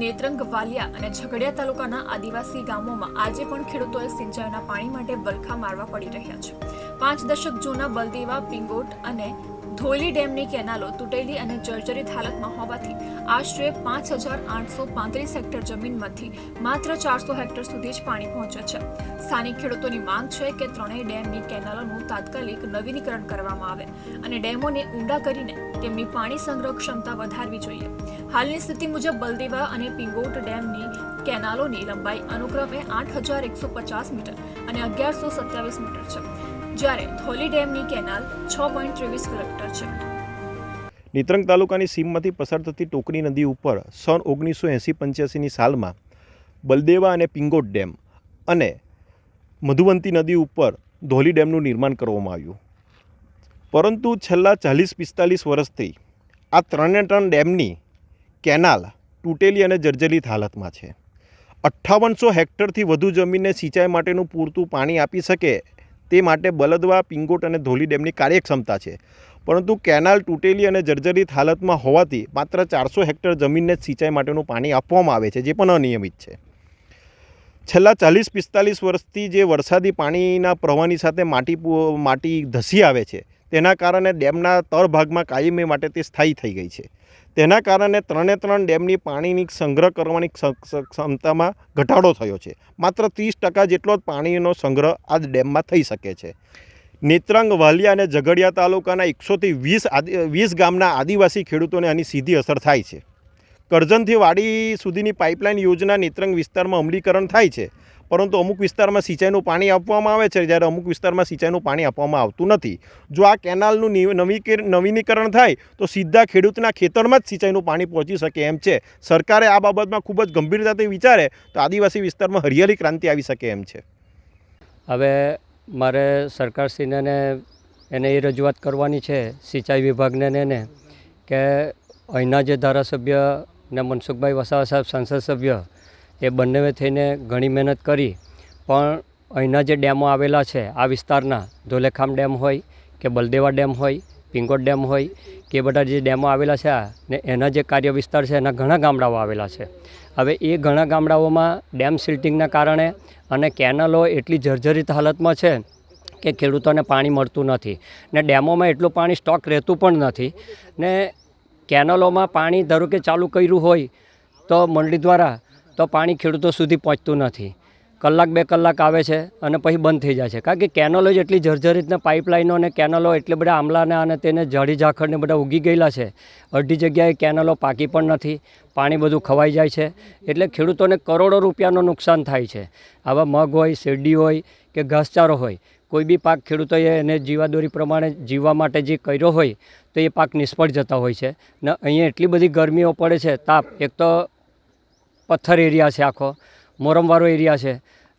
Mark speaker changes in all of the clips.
Speaker 1: નેત્રંગ વાલિયા અને ઝઘડિયા તાલુકાના આદિવાસી ગામોમાં આજે પણ ખેડૂતોએ સિંચાઈના પાણી માટે બલખા મારવા પડી રહ્યા છે. પાંચ દશક જૂના બલદેવા, પિંગોટ અને ધોઈલી ડેમની કેનાલો તૂટેલી અને જર્જરિત હાલતમાં હોવાથી આશરે પાંચ હજાર આઠસો પાંત્રીસ હેક્ટર જમીનમાંથી માત્ર ચારસો હેક્ટર સુધી જ પાણી પહોંચે છે. સ્થાનિક ખેડૂતોની માંગ છે કે ત્રણેય ડેમની કેનાલોનું તાત્કાલિક નવીનીકરણ કરવામાં આવે અને ડેમોને ઊંડા કરીને તેમની પાણી સંગ્રહ ક્ષમતા વધારવી જોઈએ. હાલની સ્થિતિ મુજબ બલદેવા અને પિંગોટ ડેમની કેનાલોની લંબાઈ અનુક્રમે આઠ હજાર એકસો પચાસ મીટર અને અગિયારસો સત્યાવીસ મીટર છે. જ્યારે ધોલી ડેમની કેનાલ છ પોઈન્ટ ત્રેવીસ કિલોમીટર છે.
Speaker 2: નેત્રંગ તાલુકાની સીમમાંથી પસાર થતી ટોકરી નદી ઉપર સન ઓગણીસો એંસી પંચ્યાસીની સાલમાં બલદેવા અને પિંગોટ ડેમ અને મધુવંતી નદી ઉપર ધોલી ડેમનું નિર્માણ કરવામાં આવ્યું. પરંતુ છેલ્લા ચાલીસ પિસ્તાલીસ વર્ષથી આ ત્રણે ત્રણ ડેમની કેનાલ તૂટેલી અને જર્જરિત હાલતમાં છે. અઠ્ઠાવનસો હેક્ટરથી વધુ જમીનને સિંચાઈ માટેનું પૂરતું પાણી આપી શકે તે માટે બલદવા, પિંગોટ અને ધોલી ડેમની કાર્યક્ષમતા છે. પરંતુ કેનાલ તૂટેલી અને જર્જરિત હાલતમાં હોવાથી માત્ર ચારસો હેક્ટર જમીનને જ સિંચાઈ માટેનું પાણી આપવામાં આવે છે, જે પણ અનિયમિત છે. છેલ્લા ચાલીસ પિસ્તાલીસ વર્ષથી જે વરસાદી પાણીના પ્રવાહની સાથે માટી માટી ધસી આવે છે, તેના કારણે ડેમના તળભાગમાં કાયમી માટે તે સ્થાયી થઈ ગઈ છે. તેના કારણે ત્રણે ત્રણ ડેમની પાણીની સંગ્રહ કરવાની ક્ષ- ક્ષ- ક્ષમતામાં ઘટાડો થયો છે. માત્ર ત્રીસ ટકા જેટલો જ પાણીનો સંગ્રહ આ ડેમમાં થઈ શકે છે. નેત્રંગ, વાલિયા અને ઝઘડિયા તાલુકાના એકસોથી વીસ વીસ ગામના આદિવાસી ખેડૂતોને આની સીધી અસર થાય છે. કરજણથી વાડી સુધીની પાઇપલાઇન યોજના નેત્રંગ વિસ્તારમાં અમલીકરણ થાય છે. પરંતુ અમુક વિસ્તારમાં સિંચાઈનું પાણી આપવામાં આવે છે, જ્યારે અમુક વિસ્તારમાં સિંચાઈનું પાણી આપવામાં આવતું નથી. જો આ કેનાલનું નવી નવીનીકરણ થાય, તો સીધા ખેડૂતના ખેતરમાં જ સિંચાઈનું પાણી પહોંચી શકે એમ છે. સરકારે આ બાબતમાં ખૂબ જ ગંભીરતાથી વિચારે, તો આદિવાસી વિસ્તારમાં હરિયાળી ક્રાંતિ આવી શકે એમ છે.
Speaker 3: હવે મારે સરકારશ્રીને એને એ રજૂઆત કરવાની છે, સિંચાઈ વિભાગને એને, કે અહીંના જે ધારાસભ્ય ને મનસુખભાઈ વસાવા સાહેબ, સંસદ સભ્ય એ બંનેએ થઈને ઘણી મહેનત કરી. પણ અહીંના જે ડેમો આવેલા છે, આ વિસ્તારના, ધોલેખામ ડેમ હોય કે બલદેવા ડેમ હોય, પિંગોટ ડેમ હોય, કે બધા જે ડેમો આવેલા છે ને એના જે કાર્ય વિસ્તાર છે, એના ઘણા ગામડાઓ આવેલા છે. હવે એ ઘણા ગામડાઓમાં ડેમ સિલ્ટિંગના કારણે અને કેનલો એટલી જર્જરિત હાલતમાં છે કે ખેડૂતોને પાણી મળતું નથી ને ડેમોમાં એટલું પાણી સ્ટોક રહેતું પણ નથી ને કેનલોમાં પાણી ધારો કે ચાલુ કર્યું હોય તો મંડળી દ્વારા તો પાણી ખેડૂતો સુધી પહોંચતું નથી. કલાક બે કલાક આવે છે અને પછી બંધ થઈ જાય છે. કારણ કે કેનલો જ એટલી જર્જરિત ને પાઇપલાઇનો અને કેનલો એટલે બધા આમલાના અને તેને જાડી ઝાખરને બધા ઉગી ગયેલા છે. અડધી જગ્યાએ કેનલો પાકી પણ નથી. પાણી બધું ખવાઈ જાય છે. એટલે ખેડૂતોને કરોડો રૂપિયાનું નુકસાન થાય છે. આવા મગ હોય, શેરડી હોય કે ઘાસચારો હોય, કોઈ બી પાક ખેડૂતોએ એને જીવાદોરી પ્રમાણે જીવવા માટે જે કર્યો હોય, તો એ પાક નિષ્ફળ જતા હોય છે. ને અહીંયા એટલી બધી ગરમીઓ પડે છે, તાપ. એક તો પથ્થર એરિયા છે આખો મોરમવાળો એરિયા છે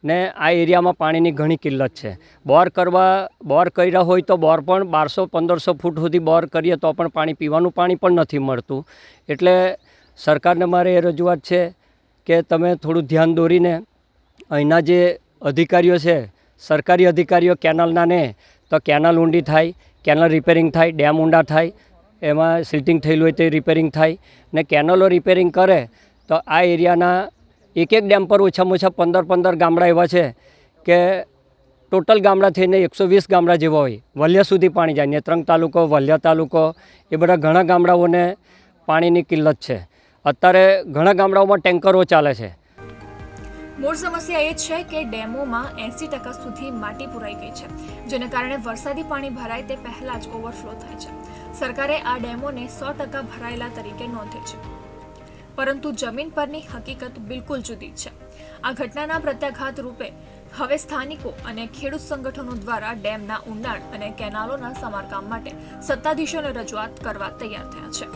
Speaker 3: ને આ એરિયામાં પાણીની ઘણી કિલ્લત છે. બોર કરવા, બોર કર્યા હોય તો બોર પણ બારસો, પંદરસો ફૂટ સુધી બોર કરીએ તો પણ પાણી, પીવાનું પાણી પણ નથી મળતું. એટલે સરકારને મારે એ રજૂઆત છે કે તમે થોડું ધ્યાન દોરીને અહીંના જે અધિકારીઓ છે, સરકારી અધિકારીઓ કેનલના ને, તો કેનલ ઊંડી થાય, કેનલ રિપેરિંગ થાય, ડેમ ઊંડા થાય, એમાં સિલ્ટિંગ થયેલું હોય તે રિપેરિંગ થાય ને કેનલો રિપેરિંગ કરે તો આ એરિયાના એક એક ડેમ પર ઓછામાં ઓછા પંદર પંદર ગામડા એવા છે કે ટોટલ ગામડા થઈને એકસો વીસ ગામડા જેવા હોય. વલિયા સુધી પાણી જાય. નેત્રંગ તાલુકો, વલિયા તાલુકો, એ બધા ઘણા ગામડાઓને પાણીની કિલ્લત છે. અત્યારે ઘણા ગામડાઓમાં ટેન્કરો ચાલે છે.
Speaker 1: મૂળ સમસ્યા એ છે કે ડેમોમાં એંસી ટકા સુધી માટી પુરાઈ ગઈ છે. જેને કારણે વરસાદી પાણી ભરાય તે પહેલા જ ઓવરફ્લો થાય છે. સરકારે આ ડેમોને સો ટકા ભરાયેલા તરીકે નોંધે છે. પરંતુ જમીન પરની હકીકત બિલકુલ જુદી છે. આ ઘટનાના પ્રત્યાઘાત રૂપે હવે સ્થાનિકો અને ખેડૂત સંગઠનો દ્વારા ડેમના ઊંડાણ અને કેનાલોના સમારકામ માટે સત્તાધીશોને રજૂઆત કરવા તૈયાર થયા છે.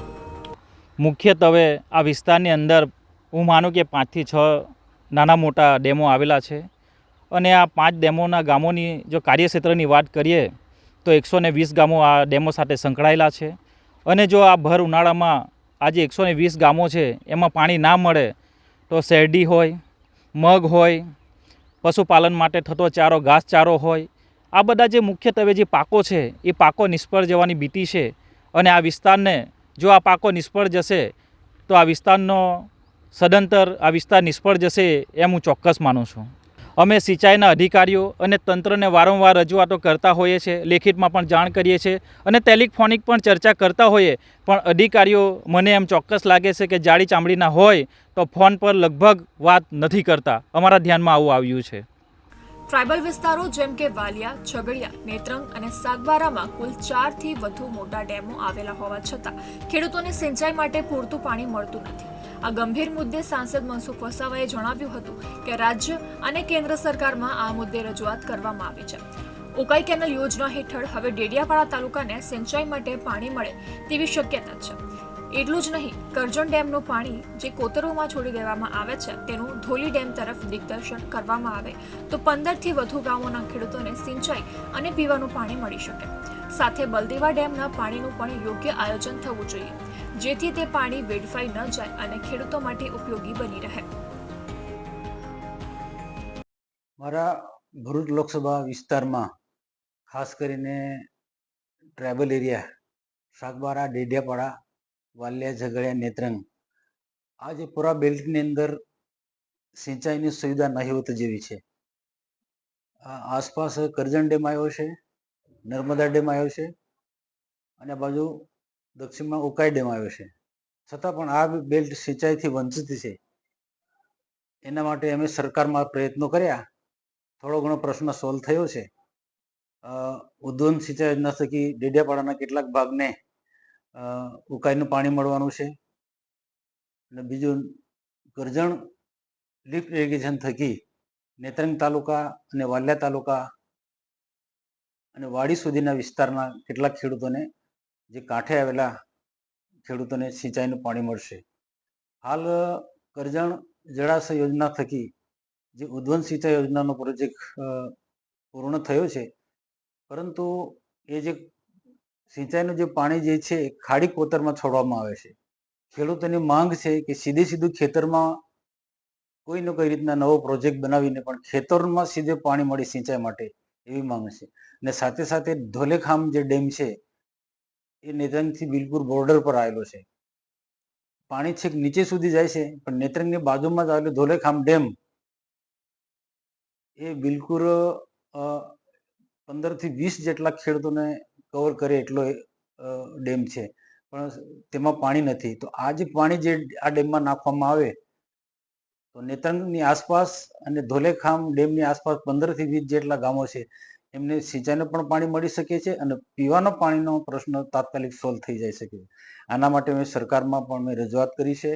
Speaker 4: મુખ્યત્વે આ વિસ્તારની અંદર હું માનું કે પાંચથી છ નાના મોટા ડેમો આવેલા છે અને આ પાંચ ડેમોના ગામોની જો કાર્યક્ષેત્રની વાત કરીએ તો એકસો ને વીસ ગામો આ ડેમો સાથે સંકળાયેલા છે અને જો આ ભર ઉનાળામાં આજે એકસો ને વીસ ગામો છે, એમાં પાણી ના મળે તો શેરડી હોય, મગ હોય, પશુપાલન માટે થતો ચારો ઘાસચારો હોય, આ બધા જે મુખ્યત્વે જે પાકો છે, એ પાકો નિષ્ફળ જવાની ભીતિ છે. અને આ વિસ્તારને જો આ પાકો નિષ્ફળ જશે, તો આ વિસ્તારનો સદંતર આ વિસ્તાર નિષ્ફળ જશે એમ હું ચોક્કસ માનું છું. અમે સિંચાઈના અધિકારીઓ અને તંત્રને વારંવાર રજૂઆતો કરતા હોઈએ છીએ, લેખિતમાં પણ જાણ કરીએ છીએ અને ટેલિફોનિક પણ ચર્ચા કરતા હોઈએ, પણ અધિકારીઓ મને એમ ચોક્કસ લાગે છે કે જાડી ચામડીના હોય તો ફોન પર લગભગ વાત નથી કરતા. અમારા ધ્યાનમાં આવું આવ્યું છે.
Speaker 1: ટ્રાઇબલ વિસ્તારો જેમ કે વાલિયા, છગડિયા, નેત્રંગ અને સાગબારામાં કુલ ચારથી વધુ મોટા ડેમો આવેલા હોવા છતાં ખેડૂતોને સિંચાઈ માટે પૂરતું પાણી મળતું નથી. આ ગંભીર મુદ્દે સાંસદ મનસુખ વસાવાએ જણાવ્યું હતું કે રાજ્ય અને કેન્દ્ર સરકારમાં આ મુદ્દે રજૂઆત કરવામાં આવી છે. ઉકાઈ કેનલ યોજના હેઠળ હવે ડેડિયાપાડા તાલુકાને સિંચાઈ માટે પાણી મળે તેવી શક્યતા છે. એટલું જ નહીં, કરજણ ડેમનું પાણી જે કોતરોમાં છોડી દેવામાં આવે છે તેનું ધોલી ડેમ તરફ દિગ્દર્શન કરવામાં આવે તો પંદરથી વધુ ગામોના ખેડૂતોને સિંચાઈ અને પીવાનું પાણી મળી શકે. સાથે બલદેવા ડેમના પાણીનું પણ યોગ્ય આયોજન થવું જોઈએ. જેથી તે પાણી વેડફાઈ ન જાય અને ખેડૂતો માટે ઉપયોગી બની રહે.
Speaker 5: મારા ભરૂચ લોકસભા વિસ્તારમાં ખાસ કરીને ટ્રાઇબલ એરિયા શાકબારા ડેડિયાપાડા, વાલિયા, ઝઘડિયા, નેત્રંગ, આ જે પૂરા બેલ્ટની અંદર સિંચાઈની સુવિધા નહીવત જેવી છે. આસપાસ કરજણ ડેમ આવ્યો છે, નર્મદા ડેમ આવ્યો છે, અને બાજુ દક્ષિણમાં ઉકાઈ ડેમ આવ્યો છે. છતાં પણ આ બેલ્ટ સિંચાઈથી વંચિત છે. એના માટે અમે સરકારમાં પ્રયત્નો કર્યા. થોડો ઘણો પ્રશ્ન સોલ્વ થયો છે. ઉદ્વન સિંચાઈ યોજના થકી ડેડિયાપાડાના કેટલાક ભાગને ઉકાઈનું પાણી મળવાનું છે. અને બીજું કરજણ લિફ્ટ ઇરિગેશન થકી નેત્રંગ તાલુકા અને વાલિયા તાલુકા અને વાડી સુધીના વિસ્તારના કેટલાક ખેડૂતોને જે કાંઠે આવેલા ખેડૂતોને સિંચાઈનું પાણી મળશે. હાલ, કરજણ જળાશય યોજના થકી જે ઉદ્વન સિંચાઈ યોજનાનો પ્રોજેક્ટ પૂર્ણ થયો છે. પરંતુ એ જે સિંચાઈનું જે પાણી જે છે ખાડી કોતરમાં છોડવામાં આવે છે. ખેડૂતોની માંગ છે કે સીધે સીધું ખેતરમાં કોઈ ને કોઈ રીતના નવો પ્રોજેક્ટ બનાવીને પણ ખેતરમાં સીધે પાણી મળી સિંચાઈ માટે એવી માંગ છે. અને સાથે સાથે ધોલેખામ જે ડેમ છે એ નેત્રંગથી બિલકુલ બોર્ડર પર આવેલો છે. પાણી છેક નીચે સુધી જાય છે, પણ નેત્રંગની બાજુમાં જ આવેલો ધોલેખામ ડેમ એ બિલકુલ પંદરથી વીસ જેટલા ખેડૂતોને કવર કરે એટલો ડેમ છે. પણ તેમાં પાણી નથી. તો આ જે પાણી જે આ ડેમમાં નાખવામાં આવે, તો નેત્રંગની આસપાસ અને ધોલેખામ ડેમની આસપાસ પંદરથી વીસ જેટલા ગામો છે. એમને સિંચાઈનું પણ પાણી મળી શકે છે અને પીવાના પાણીનો પ્રશ્ન તાત્કાલિક સોલ્વ થઈ જાય શકે. આના માટે મેં સરકારમાં પણ મેં રજૂઆત કરી છે.